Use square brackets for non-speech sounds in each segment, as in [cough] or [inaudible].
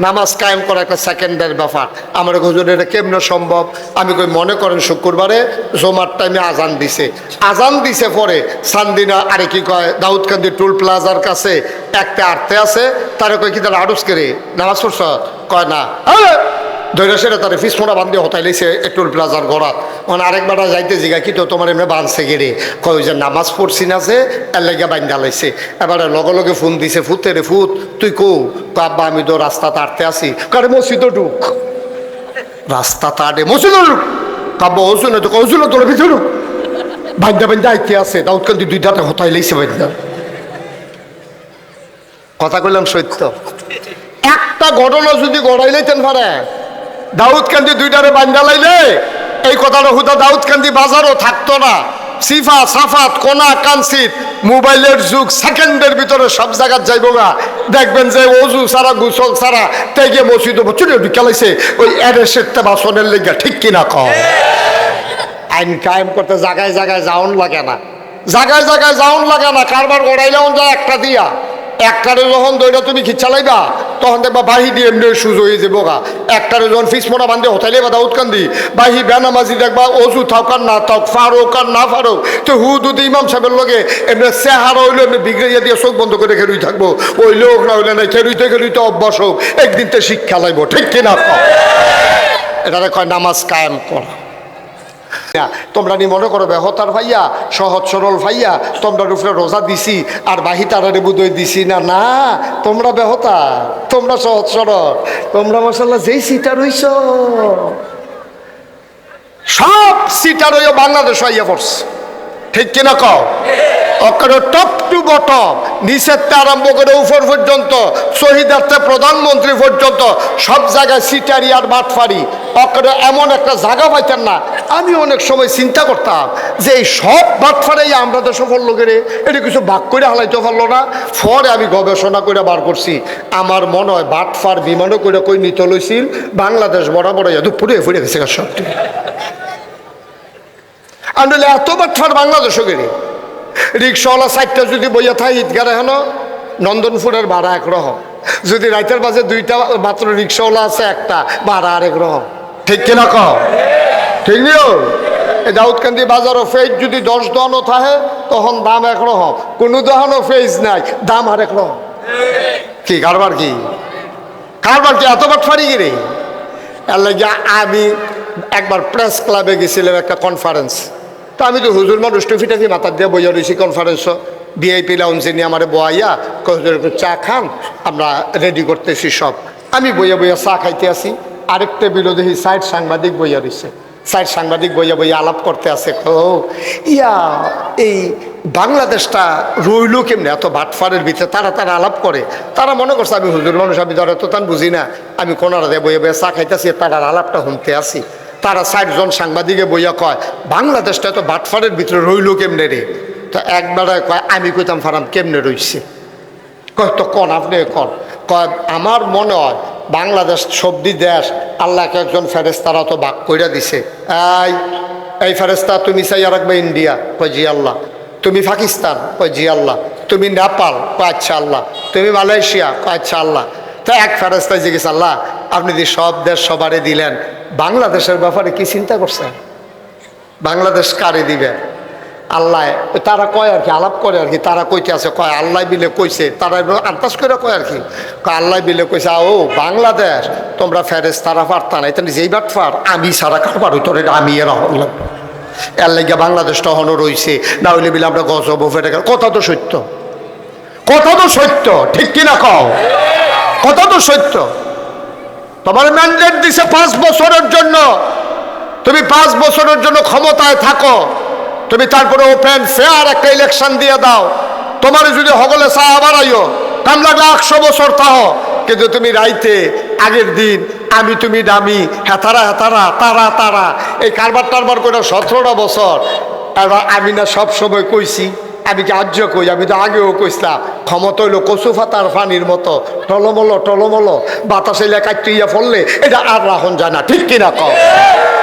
নামাজ কায়েম করা একটা সেকেন্ডের ব্যাপার। আমার হুজুর এটা কেমনে সম্ভব? আমি কই মনে করেন শুক্রবারে জোমার টাইমে আজান দিছে। আজান দিছে পরে সান্দিনা আরে কি কয় দাউদকান্দি টুল প্লাজার কাছে একটা আর্তে আছে তারা কয় কি তারা আড়ুস করে নামাজ পড়ছ? কয় না। "এই, ধৈর্য সেটা তার ফিস মোড়া বান্ধে হতাই লাইছে একটুর প্লাজার গড়াত মানে আরেকবার যাইতে জিগা কি তো তোমার এমনি বাঁধছে গেরে কয় যে নামাজ পড়ছি না যে, এর লেগে বান্ধা লাইছে। এবারে লগে লগে ফোন দিছে, ফুতে রে ফুত, তুই কো? বাবা আমি তো রাস্তা তাড়তে আসি কারে মসজিদ ঢুক। রাস্তা তাড়ে, মসজিদ ঢুক। কাব্বা ওজুনে তো ওজুনে তোর ভিতরে বান্ধা বান্ধা আইতে আছে, দাউদকান্দি দুই দাঁতে হতাই লাইছে বান্ধা কথা কইলাম সত্য? একটা ঘটনা যদি গড়াই লাইতেন পারে দাউদকান্দি দুইটারে বান্ধা লাইলে, এই কথাটা হুদা দাউদকান্দি বাজারও থাকতো না। সিফা, সাফাত, কোনা, কানসিত, মোবাইলের যুগ, সেকেন্ডের ভিতরে সব জায়গায় যাইব গা। দেখবেন যে অজু সারা, গুসল সারা, তেগে মসজিদ চুরি বিকালাইছে ওই অ্যারেসের বাসনের লেগে, ঠিক কিনা কম আইন কায়েম করতে জায়গায় জায়গায় যাওন লাগে না। জায়গায় জায়গায় যাওন লাগে না, কারবার গড়াইলেও যায় একটা দিয়া। একটারে যখন দইটা তুমি খিচ্ছালাইবা তখন দেখবা বাহি দিয়ে এমনি সুজ হয়ে যাব গা। একটারে যখন ফিস মোড়া বান্ধে হোতাইলে বা দাউদ কান্দি, বাহি বেনামাজি দেখবা অজু থাক আর না থাক ফারুক আর না ফারুক, তো হু দুদি ইমাম সাহেবের লগে এমনি চেহারা হইল, এমনি বিগড়িয়া দিয়ে চোখ বন্ধ করে খেলুই থাকব। ওই লোক না হইলে না খেলুইতে খেলুইতে অভ্যাস হোক, একদিন তো শিক্ষা লাগবো ঠিক কিনা? এটারে কয়, নামাজ কায়েম করা। তোমরা নি মনে করো বেহতার ভাইয়া, সহজ সরল ভাইয়া, তোমরা উপরে রোজা দিছি, আর বাহি তারারে বুদই দিছি না না, তোমরা বেহতা তোমরা সহজ সরল। তোমরা মশাল্লাহ যেই সিটার হইছ, সব সিটার হইয়া বাংলাদেশ হইয়া পড়ছে। ঠিক কিনা কও? অকারে টপ টু বটম নিচের থেকে আরম্ভ করে উপর পর্যন্ত, শহীদার্থে প্রধানমন্ত্রী পর্যন্ত, সব জায়গায় সিটারি আর বাটফারি অকারে এমন একটা জায়গা পাইতেন না। আমি অনেক সময় চিন্তা করতাম যে এই সব বাটফারেই আমরা তো সফল লোকেরে, এটা কিছু ভাগ করে হালাইতে পারল না। পরে আমি গবেষণা করে বার করছি। আমার মনে হয় বাটফার বিমানও করে কই নিতে লইছিল। বাংলাদেশ বরাবর এত পুড়ে ফুড়ে গেছে সবটি। আর এত বাটফার বাংলাদেশও গেলে রিক্সাওয়ালা সাইডটা যদি বইয়া থাকে ঈদগারে হেন, নন্দনপুরের ভাড়া এক রকম। যদি রাইতের বাজে দুইটা, মাত্র রিক্সাওয়ালা আছে একটা, ভাড়া আরেক রকম। ঠিক কিনা কহ ঠিক নিও এই দাউদকান্দি বাজারও ফেজ যদি দশ দহনও থাকে তখন দাম এক একরকম কোনো দহনও ফেজ নাই, দাম আরেক রকম। কি, কারবার কি? কারবার কি, এত বাট ফারি গিরে? আমি একবার প্রেস ক্লাবে গেছিলাম একটা কনফারেন্স তো আমি তো হুজুর মানুষ টুফি টাফি মাথার দিয়ে বইয়া রয়েছি কনফারেন্স ভিআইপি লাউন্সে নিয়ে আমার কহিদের একটু চা খান, আমরা রেডি করতেছি সব। আমি বইয়া বইয়া চা খাইতে আসি। আরেক টেবিলও দেখি সাইড সাংবাদিক বইয়া রয়েছে সাইড সাংবাদিক বইয়া বইয়া আলাপ করতে আছে ও, ইয়া, এই বাংলাদেশটা রইল কেমনে? এত বাটফারের ভিতরে তারা তারা আলাপ করে। তারা মনে করছে আমি হুজুর মানুষ, আমি ধরে তো তান বুঝি না। আমি কোনারা দিয়ে বইয়া বইয়া চা খাইতেছি তারা আলাপটা শুনতে আসি। তারা ষাটজন সাংবাদিকে বইয়া কয়, বাংলাদেশটা তো বাটফারের ভিতরে রইল কেমনে রে? তো একবারে কয়, আমি কইতাম ফারাম কেমনে রইছে? কয়, তো কন, আপনি কন। কয়, আমার মনে হয় বাংলাদেশ সবজি দেশ আল্লাহকে একজন ফেরেস্তারা তো বাক কইরা দিছে। এই এই ফেরেস্তা তুমি চাই রাখবে ইন্ডিয়া? কয়, জি আল্লাহ। তুমি পাকিস্তান? কয়, জি আল্লাহ। তুমি নেপাল? কয় আচ্ছা আল্লাহ। তুমি মালয়েশিয়া? কয় আচ্ছা আল্লাহ। তো এক ফেরেস্তায় জিজ্ঞেস, আল্লাহ আপনি যে সব দেশ সবারে দিলেন, বাংলাদেশের ব্যাপারে কি চিন্তা করছেন? বাংলাদেশ কারে দিবে? আল্লাহ, তারা কয় আর কি, আলাপ করে আর কি, তারা কইতে আছে, কয় আল্লাহ বিলে কইছে, তারা আন্দাজ করে কয় আর কি। আল্লাহ বিলে কইছে ও বাংলাদেশ, তোমরা ফেরেস তারা পারতা না, এটা যেই বাট ফার আমি সারা কারবার হইতো আমি এরা লাগে বাংলাদেশটা হনো রইছে, না হইলে বিলে আমরা গজব ফেটে গেল কথা তো সত্য। কথা তো সত্য, ঠিক কিনা কও? কথা তো সত্য। তোমার ম্যান্ডেট দিছে পাঁচ বছরের জন্য। তুমি পাঁচ বছরের জন্য ক্ষমতায় থাকো। তুমি তারপরে ওপেন ফেয়ার একটা ইলেকশন দিয়ে দাও। তোমার যদি হগলে চা আবার আইও। কাম লাগলে একশো বছর তাহ কিন্তু তুমি রাইতে, আগের দিন, আমি তুমি দামি, হেতারা হেতারা, তারা তারা। এই কারবার টারবার করে সতেরোটা বছর। এবার আমি না সব সময় কইছি আমি কি আজ্য কই? আমি তো আগেও কইছিলাম, ক্ষমতা হইল কচুফা তার পানির মতো। টলমল টলমল, বাতাসে লেখাইয়া ফললে এটা আর রাখুন যায় না, ঠিক কিনা কম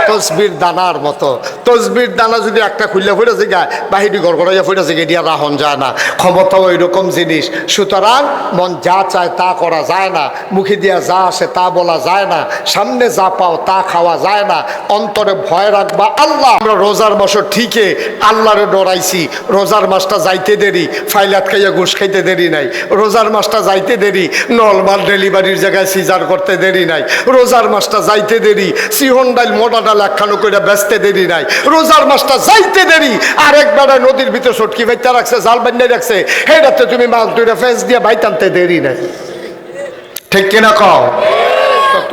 তসবির দানার মতো। তসবির দানা যদি একটা খুললে ফুটে যায় বাহিরি গড়গড়াইয়া ফুটে যায় এটি আর রাহন যায় না। ক্ষমতাও এরকম জিনিস। সুতরাং মন যা চায় তা করা যায় না। মুখে দিয়া যা আসে তা বলা যায় না। সামনে যা পাও তা খাওয়া যায় না। অন্তরে ভয় রাখবা আল্লাহ। আমরা রোজার মাসও ঠিকই আল্লাহরে ডরাইছি। রোজার মাসটা যাইতে দেরি ফাইলাত খাইয়া ঘুষ খাইতে দেরি নাই। রোজার মাসটা যাইতে দেরি নলমাল ডেলিভারির জায়গায় সিজার করতে দেরি নাই। রোজার মাসটা যাইতে দেরি, সিহন ডাইল মোটা ডাল একখানো করে বেচতে দেরি নাই। রোজার মাসটা যাইতে দেরি, আর একবার নদীর ভিতরে সটকি বাইতে রাখছে, জাল বান্ডে রাখছে হেটাতে তুমি মাছ দুইটা ফেঁস দিয়ে বাইতে আনতে দেরি নাই। ঠিক কিনা কও?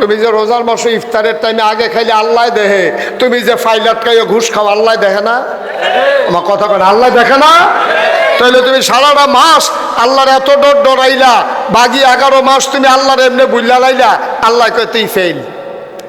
তুমি যে রোজার মাসে ইফতারের টাইমে আগে খাইলে আল্লাহ দেহে, তুমি যে ফাইলাট খাইয়ে ঘুষ খাও, আল্লাহ দেখে না? আমার কথা কেন আল্লাহ দেখে না? তাহলে তুমি সারাটা মাস আল্লাহর এত ডর ডরাইলা, বাকি এগারো মাস তুমি আল্লাহর এমনি বুল্লা লাইলা, আল্লাহ কয় তুই ফেল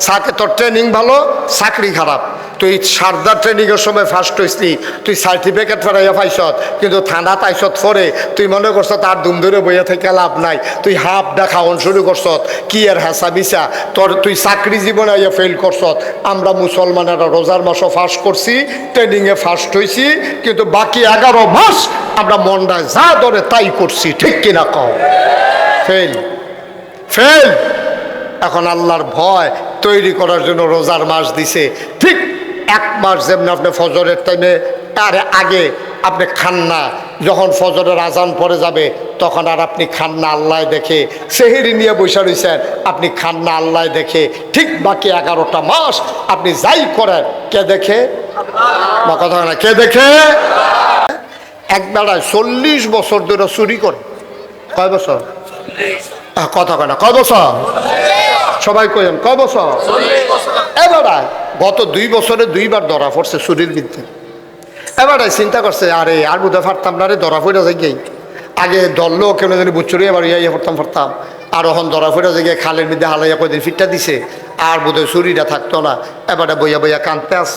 সাকে তোর ট্রেনিং ভালো, চাকরি খারাপ। তুই সারদার ট্রেনিংয়ের সময় ফার্স্ট হইসনি, তুই সার্টিফিকেট ফেরাইয়া পাইছত কিন্তু থানা তাইছত ফরে, তুই মনে করছ তার দুম ধরে বইয়া থেকে লাভ নাই, তুই হাফ ডা খাওয়ান শুরু করছত, কি আর হাসা বিছা তোর তুই চাকরি জীবনে আইয়া ফেল করছত, আমরা মুসলমানেরা রোজার মাসও ফার্স্ট করছি ট্রেনিংয়ে ফার্স্ট হইছি, কিন্তু বাকি এগারো মাস আমরা মনটা যা ধরে তাই করছি, ঠিক কিনা কও? ফেল ফেল এখন আল্লাহর ভয় তৈরি করার জন্য রোজার মাস দিছে, ঠিক এক মাস যেমনি আপনি ফজরের টাইমে তার আগে আপনি খান না। যখন ফজরের আজান পরে যাবে তখন আর আপনি খান না আল্লাহ দেখে। সেহেরি নিয়ে বসে রয়েছেন আপনি খান না আল্লাহ দেখে। ঠিক বাকি এগারোটা মাস আপনি যাই করেন কে দেখে? বা কথা না কে দেখে? এক বেড়ায় চল্লিশ বছর ধরে চুরি করে। কয় বছর? কথা কয় না কয় বছর? সবাই কইেন কয় বছর? এবারে গত দুই বছরে দুইবার ধরা পড়ছে চুরির বিরুদ্ধে। এবারে চিন্তা করছে, আরে আর বোধহয় পারতাম না রে, ধরা পড়ে যাই গিয়ে আগে দললো কেন জানি বুচুরি এবার ইয়া পড়তাম পড়তাম আর ওখান ধরা পড়ে যাই গিয়ে খালের মধ্যে হালাইয়া কয়দিন ফিটটা দিছে। আর বোধহয় চুরিটা থাকতো না। এবারে বইয়া বইয়া কানতে আস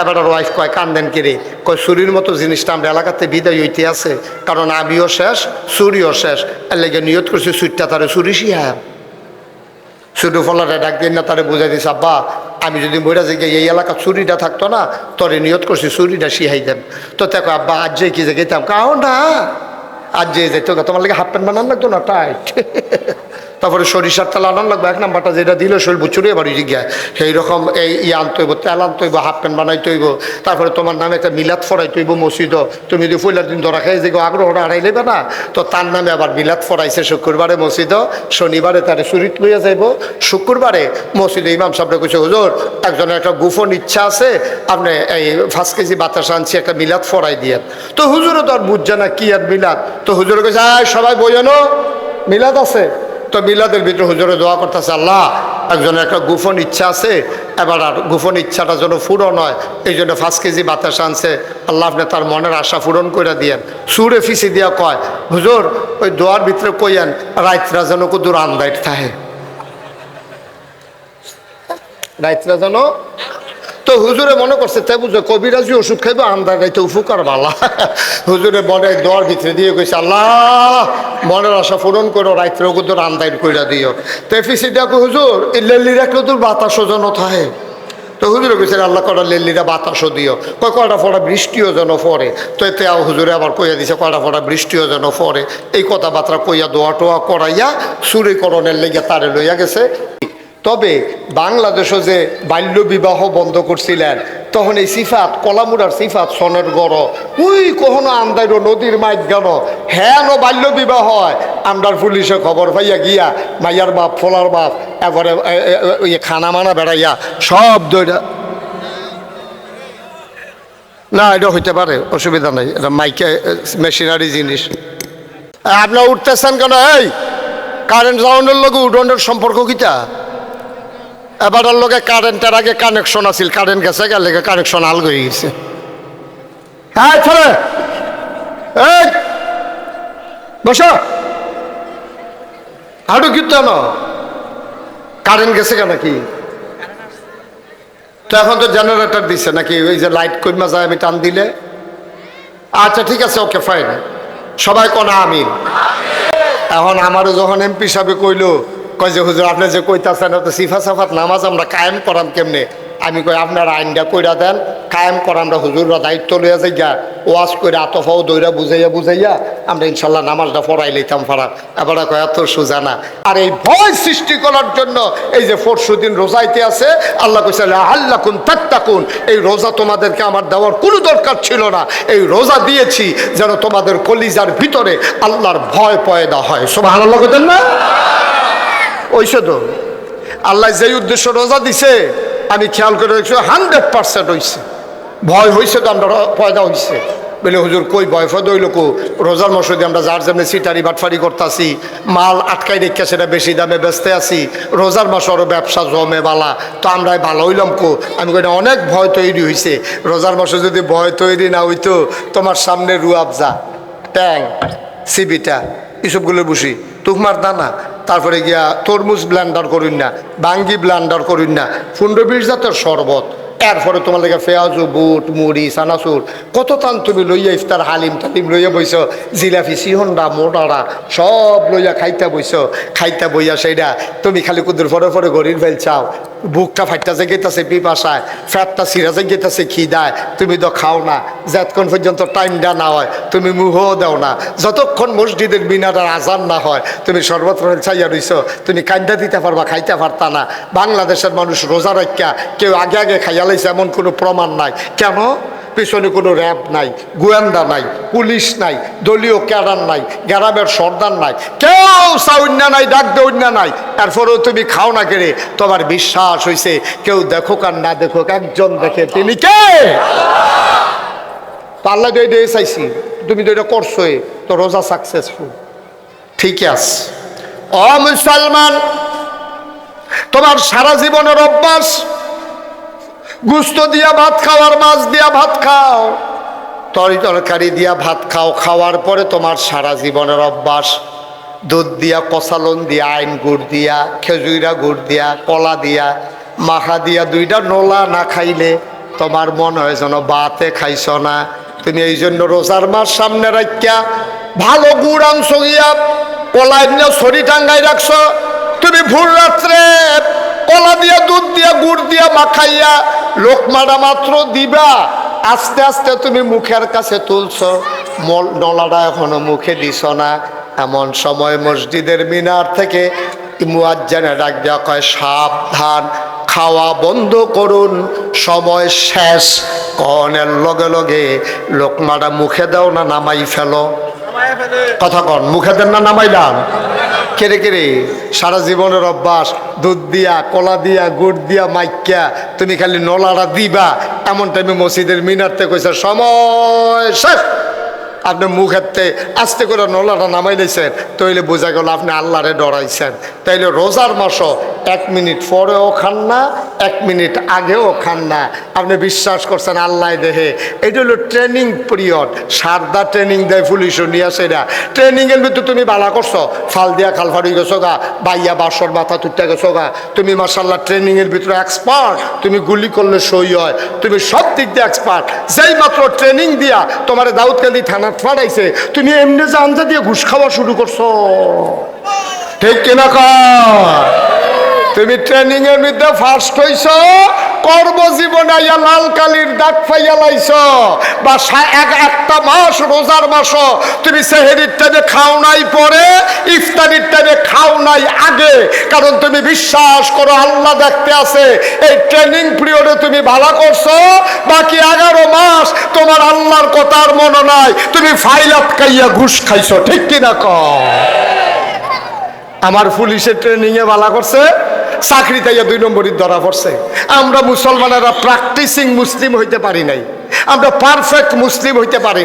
এবার আর ওয়াইফ কয়, কান্দেন কিরে? কয়, চুরির মতো জিনিসটা আমরা এলাকাতে বিদায় হইতে আছে। কারণ আমিও শেষ, চুরিও শেষ। এর লেগে নিয়ত করছে, চুরটা তারে চুরি শিয়া ছোটো ফলাটা ডাক দিন না, তারে বুঝাই দিস আব্বা, আমি যদি মরে যাই এই এলাকা চুরিটা থাকতো না, তরে নিয়ত করছি চুরিটা শিহাই দেন। তো দেখো, আব্বা, আজ যে কি যে গেতাম কাহ না? আজ যে যেত তোমার লাগে হাফ প্যান্ট বানান লাগতো না, টাইট? [laughs] তারপরে সরিষার তেল আনান লাগবে, এক নাম্বারটা যেটা দিল শরীর বুচুরি এবার গিয়া সেই রকম এই ই আনতে হইব, তেল আনতে হইব হাফ প্যান্ট বানাইতে হইব। তারপরে তোমার নামে একটা মিলাদ ফরাইতে হইব মসজিদ। তুমি যদি ফুলার দিন ধরা খাই যে আগ্রহটা হারাই নেবে না, তো তার নামে আবার মিলাদ ফরাইছে শুক্রবারে মসজিদ। শনিবারে তারে চুরিত লইয়া যাইব। শুক্রবারে মসজিদে ইমাম সাহেবরা কইছে, হুজুর, একজনের একটা গুফন ইচ্ছা আছে, আপনি এই পাঁচ কেজি বাতাস আনছি, একটা মিলাদ ফরাই দিয়ে তো হুজুরও তো আর বুঝছে না কি আর মিলাদ। তো হুজুর কইছে সবাই বইয়ানো মিলাদ আছে। তো মিলাদের ভিতরে হুজুরে দোয়া করতেছে, আল্লাহ, একজনের একটা গোপন ইচ্ছা আছে, এবার আর গোপন ইচ্ছাটা যেন পূরণ হয়, এই জন্য পাঁচ কেজি বাতাস আনছে, আল্লাহ আপনি তার মনের আশা পূরণ করে দিয়েন। সুরে ফিসি দিয়া কয়, হুজুর, ওই দোয়ার ভিতরে কইয়েন রাইতরা যেন কুদুর আন্দাইট থাকে। রাইতরা যেন তো হুজুরে মনে করছে তাই বুঝো, কবিরাজি ওষুধ খাইবে আন্দার গাইতে উপকার বালা। হুজুরে মনে দোয়ার ভিতরে দিয়ে কইছে, আল্লাহ, মনের আশা পূরণ করো রাত্রে ওগুদর আন্দাইন কইরা দিও। তো এফিসি ডাকো হুজুর, এই লেল্লি রাখলে তোর বাতাসও যেন থাকে। তো হুজুরে কইছে, আল্লাহ কটা লেল্লিরা বাতাসও দিও? কয় কটা ফোটা বৃষ্টিও যেন পড়ে। তো এতে হুজুরে আবার কইয়া দিছে কটা ফোটা বৃষ্টিও যেন পড়ে। এই কথাবার্তা কইয়া দোয়া টোয়া করাইয়া চুরিকরণের লেগে তারে লইয়া গেছে। তবে বাংলাদেশও যে বাল্যবিবাহ বন্ধ করছিলেন, তখন এই সিফাত কলামুরার সিফাত সনের গড়। উই, কখনো আন্দাইর নদীর মাইক গেল হ্যাঁ বাল্যবিবাহ হয়। আমরার পুলিশে খবর পাইয়া গিয়া মাইয়ার বাপ, ফলার বাপ, এবারে ওই খানা মানা বেড়াইয়া সব দইরা না, এটা হইতে পারে, অসুবিধা নাই। এটা মাইকে মেশিনারি জিনিস। আপনার উঠতেছেন কেন? এই, কারেন্ট সাউন্ডের লগে উডনের সম্পর্ক কিটা এবারের লগে কারেন্টের আগে কানেকশন আছিল কারেন্ট গেছে গেলে কানেকশন আল হয়ে গেছে। হ্যাঁ ছেলে এই বসো। হাঁটু কীর্তন কারেন্ট গেছে কেন কি তো এখন তো জেনারেটর দিছে নাকি ওই যে লাইট কইমা যায় আমি টান দিলে? আচ্ছা ঠিক আছে ওকে ফাইন সবাই কোন আমিন। এখন আমারও যখন এমপি সাহেবে কইলো কয় যে, হুজুর, আপনি যে কইতাছেন তো সিফা সাফাত, নামাজ আমরা কায়েম করাম কেমনে? আমি কই, আপনার আইনটা কইরা দেন, কায়েম করা আমরা হুজুররা দায়িত্ব লইয়া যাই গা ওয়াজ করে আতফাও দইরা বুঝাইয়া বুঝাইয়া, আমরা ইনশাল্লাহ নামাজটা পড়াই লইতাম ফারা এবার কয়, এত সোজা না আর এই ভয় সৃষ্টি করার জন্য এই যে পরশু দিন রোজাইতে আছে, আল্লাহ কইছে আল্লাহ কুন তাত্তাকুন। এই রোজা তোমাদেরকে আমার দেওয়ার কোনো দরকার ছিল না। এই রোজা দিয়েছি যেন তোমাদের কলিজার ভিতরে আল্লাহর ভয় পয়দা হয়। সবাই আল্লাহ না? ওইসে তো আল্লাহ যেই উদ্দেশ্য রোজা দিছে, আমি খেয়াল করে দেখছি হান্ড্রেড পার্সেন্ট হয়েছে ভয় হয়েছে তো আমরা পয়দা হয়েছে বলে, হুজুর, কই ভয় ফয় দইল কো? রোজার মসজিদে আমরা যার জন্য সিটারি বাটফারি করতেছি, মাল আটকাই রেখে সেটা বেশি দামে বেচতে আসি রোজার মাস আরও ব্যবসা জমে বালা, তো আমরা ভালো হইলাম কো? আমি কই অনেক ভয় তৈরি হয়েছে রোজার মাসে যদি ভয় তৈরি না হইতো, তোমার সামনে রুয়াবজা ট্যাং, সিবিটা, এসবগুলো বসি তুকমার দানা তারপরে গিয়া তরমুজ ব্ল্যান্ডার করুন না বাঙ্গি ব্ল্যান্ডার করুন না ফুন্ডবির জাতের শরবত। এরপরে তোমার লেগে পেঁয়াজু, বুট, মুড়ি সানাসুর কত টান তুমি লইয়া ইফতার হালিম টালিম লইয়া বইছ জিলাফি সিহন্ডা মোটারা সব লইয়া খাইতে বইছ, খাইতে বইয়া সেইটা তুমি খালি কুদুর ফরে ফরে গরির ফেল চাও। বুকটা ফাইটা যে গেতাছে পিপাসায়, ফ্যাটটা সিরা যে গেতাছে খিদায়, তুমি তো খাও না। যতক্ষণ পর্যন্ত টাইমটা না হয়, তুমি মুহও দাও না। যতক্ষণ মসজিদের মিনারের আজান না হয়, তুমি সর্বত্র চাইয়া রইছ, তুমি কান্দা দিতে পারবা, খাইতে পারতা না। বাংলাদেশের মানুষ রোজা রাখা কেউ আগে আগে খাইয়া লাইছে এমন কোনো প্রমাণ নাই। কেন? পেছনে কোনো র্যাব নাই, গোয়েন্দা নাই, পুলিশ নাই, দলীয় ক্যাডার নাই, গ্রামের সর্দার নাই। কেউ সাউন্যা নাই, ডাক দৌন্যা নাই। এরপরেও তুমি খাও না কেড়ে? তোমার বিশ্বাস হয়েছে কেউ দেখুক আর না দেখুক, একজন দেখে তিনি কে? পাল্লা তো এটা চাইছি। তুমি তো এটা করছোই, তো রোজা সাকসেসফুল ঠিক আছে। অ মুসলমান, তোমার সারা জীবনের অভ্যাস গুস্ত দিয়া ভাত খাও আর মাছ দিয়া ভাত খাও। তরি তরকারি দিয়া ভাত খাও, খাওয়ার পরে তোমার সারা জীবনের অভ্যাস। দুধ দিয়া কষালন দিয়া, আইন গুড় দিয়া খেজুরা গুড় দিয়া, কলা দিয়া, মাখা দিয়া, দুইটা নোলা না খাইলে তোমার মন হয় যেন বাতে খাইছ না। তুমি এই জন্য রোজার মাস সামনে রাখিয়া ভালো গুড় আনছ গিয়া, কলা এমনি শরীর টাঙ্গাই রাখছ। তুমি ভুল রাত্রে কলা দিয়া দুধ দিয়া গুড় দিয়া মাখাইয়া লোকমাটা মাত্র দিবা। আস্তে আস্তে তুমি মুখের কাছে তুলছ। মল নলাটা এখনও মুখে দিছ না। এমন সময় মসজিদের মিনার থেকে মুয়াজ্জানে ডাক দেওয়া কয় সাবধান খাওয়া বন্ধ করুন। সময় শেষ। কনের লগে লগে লোকমাটা মুখে দাও না নামাই ফেলো। কথা কন মুখে দেন না নামাইলাম? কেড়ে কেড়ে সারা জীবনের অভ্যাস, দুধ দিয়া, কলা দিয়া, গুড় দিয়া, মাইকা, তুমি খালি নলাটা দিবা। এমন টাইমে মসজিদের মিনারতে কইছে, সময় শেষ। আপনি মুখ হাতে আস্তে করে নলাটা নামাই দিয়েছেন, তইলে বোঝা গেল আপনি আল্লাহরে ডরাইছেন। তাইলে রোজার মাসও এক মিনিট পরেও খান না, এক মিনিট আগেও খান না। আপনি বিশ্বাস করছেন আল্লাহ দেহে? এটা হলো ট্রেনিং পিরিয়ড। সারদা ট্রেনিং দেয় পুলিশও নিয়ে আসে না ট্রেনিংয়ের ভিতরে তুমি বালা করছ। ফাল দিয়া খাল ফাড়ি গেছো গা, বাইয়া বাসর মাথা তুটতে গেছো গা। তুমি মার্শাল্লাহ ট্রেনিংয়ের ভিতরে এক্সপার্ট তুমি গুলি করলে সই হয়। তুমি সব দিক দিয়ে এক্সপার্ট যেই মাত্র ট্রেনিং দিয়া তোমার দাউদকান্দি থানা ফাটাইছে তুমি এমনি জানজা দিয়ে ঘুষ খাওয়া শুরু করছ। ঠিক কিনা কর তুমি ট্রেনিং এর মধ্যে ফার্স্ট হইছ, কর্মজীবনে আইয়া লাল কালির দাগ পাইয়া লাইছ বা এক একটা মাস, রোজার মাস তুমি সেহেরির টাইমে খাও নাই পরে, ইফতারির টাইমে খাও নাই আগে। কারণ তুমি বিশ্বাস করো, আল্লাহ দেখতে আছে, এই ট্রেনিং পিরিয়ডে তুমি ভালো করছ, বাকি এগারো মাস তোমার আল্লাহর কথার মনে নাই, তুমি ফাইল আটকাইয়া ঘুষ খাইছো, ঠিক কিনা কর আমার পুলিশের ট্রেনিং এ বালা করছে? চাকরি তাইয়া দুই নম্বরই ধরা পড়ছে। আমরা মুসলমানেরা প্র্যাকটিসিং মুসলিম হইতে পারি নাই। আমরা পারফেক্ট মুসলিম হইতে পারি না